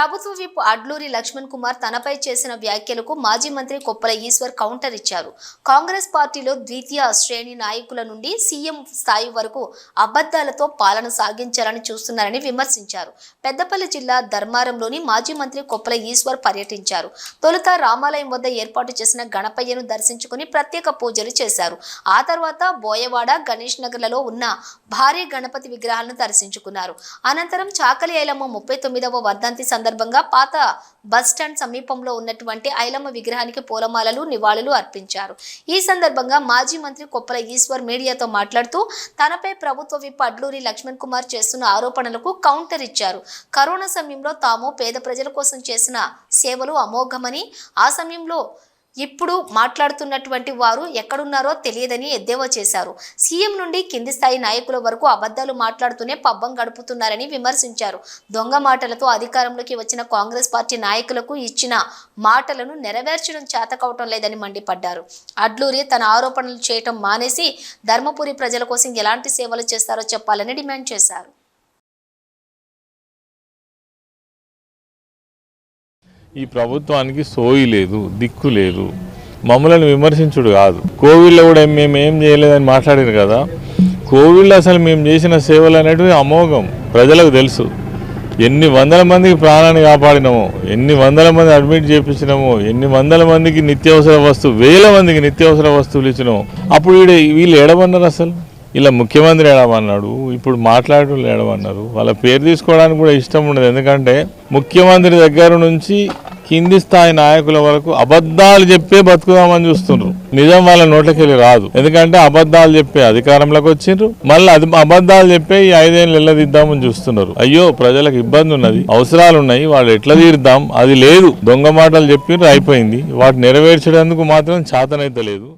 ప్రభుత్వ విప్ అడ్లూరి లక్ష్మణ్ కుమార్ తనపై చేసిన వ్యాఖ్యలకు మాజీ మంత్రి కొప్పల ఈశ్వర్ కౌంటర్ ఇచ్చారు. కాంగ్రెస్ పార్టీలో ద్వితీయ శ్రేణి నాయకుల నుండి సీఎం స్థాయి వరకు అబద్దాలతో పాలన సాగించాలని చూస్తున్నారని విమర్శించారు. పెద్దపల్లి జిల్లా ధర్మారంలోని మాజీ మంత్రి కొప్పల ఈశ్వర్ పర్యటించారు. తొలుత రామాలయం వద్ద ఏర్పాటు చేసిన గణపయ్యను దర్శించుకుని ప్రత్యేక పూజలు చేశారు. ఆ తర్వాత బోయవాడ గణేష్ నగర్లలో ఉన్న భారీ గణపతి విగ్రహాలను దర్శించుకున్నారు. అనంతరం చాకలి ఐలమ్మ ముప్పై తొమ్మిదవ వర్ధంతి సందర్భంగా పాత బస్ స్టాండ్ సమీపంలో ఉన్నటువంటి ఐలమ్మ విగ్రహానికి పూలమాలలు నివాళులు అర్పించారు. ఈ సందర్భంగా మాజీ మంత్రి కొప్పల ఈశ్వర్ మీడియాతో మాట్లాడుతూ తనపై ప్రభుత్వ విప్ అడ్లూరి లక్ష్మణ్ కుమార్ చేస్తున్న ఆరోపణలకు కౌంటర్ ఇచ్చారు. కరోనా సమయంలో తాము పేద ప్రజల కోసం చేసిన సేవలు అమోఘమని ఆ సమయంలో ఇప్పుడు మాట్లాడుతున్నటువంటి వారు ఎక్కడున్నారో తెలియదని ఎద్దేవా చేశారు. సీఎం నుండి కింది స్థాయి నాయకుల వరకు అబద్ధాలు మాట్లాడుతూనే పబ్బం గడుపుతున్నారని విమర్శించారు. దొంగ మాటలతో అధికారంలోకి వచ్చిన కాంగ్రెస్ పార్టీ నాయకులకు ఇచ్చిన మాటలను నెరవేర్చడం చేతకవటం లేదని మండిపడ్డారు. అడ్లూరి తన ఆరోపణలు చేయటం మానేసి ధర్మపురి ప్రజల కోసం ఎలాంటి సేవలు చేస్తారో చెప్పాలని డిమాండ్ చేశారు. ఈ ప్రభుత్వానికి సోయి లేదు దిక్కు లేదు. మమ్మల్ని విమర్శించుడు కాదు. కోవిడ్లో కూడా మేము ఏం చేయలేదని మాట్లాడారు కదా. కోవిడ్లో అసలు మేము చేసిన సేవలు అనేటివి అమోఘం. ప్రజలకు తెలుసు. ఎన్ని వందల మందికి ప్రాణాన్ని కాపాడినామో ఎన్ని వందల మంది అడ్మిట్ చేయించినామో ఎన్ని వందల మందికి నిత్యావసర వస్తువు వేల మందికి నిత్యావసర వస్తువులు ఇచ్చినామో అప్పుడు వీడు వీళ్ళు ఎడబన్నారు అసలు. ఇలా ముఖ్యమంత్రి ఏడవన్నాడు ఇప్పుడు మాట్లాడటం ఏడవన్నారు వాళ్ళ పేరు తీసుకోవడానికి కూడా ఇష్టం ఉండదు. ఎందుకంటే ముఖ్యమంత్రి దగ్గర నుంచి కింది స్థాయి నాయకుల వరకు అబద్ధాలు చెప్పే బతుకుదామని చూస్తున్నారు నిజం వాళ్ళ నోట్లకెళ్ళి రాదు. ఎందుకంటే అబద్ధాలు చెప్పే అధికారంలోకి వచ్చిండ్రు. మళ్ళీ అది అబద్ధాలు చెప్పే ఈ ఐదేళ్ళు ఎల్లదిద్దామని చూస్తున్నారు. అయ్యో ప్రజలకు ఇబ్బంది ఉన్నది. అవసరాలు ఉన్నాయి. వాళ్ళు ఎట్లా తీరుద్దాం? అది లేదు. దొంగ మాటలు చెప్పిండ్రు అయిపోయింది. వాటి నెరవేర్చడానికి మాత్రం చేతనైతే లేదు.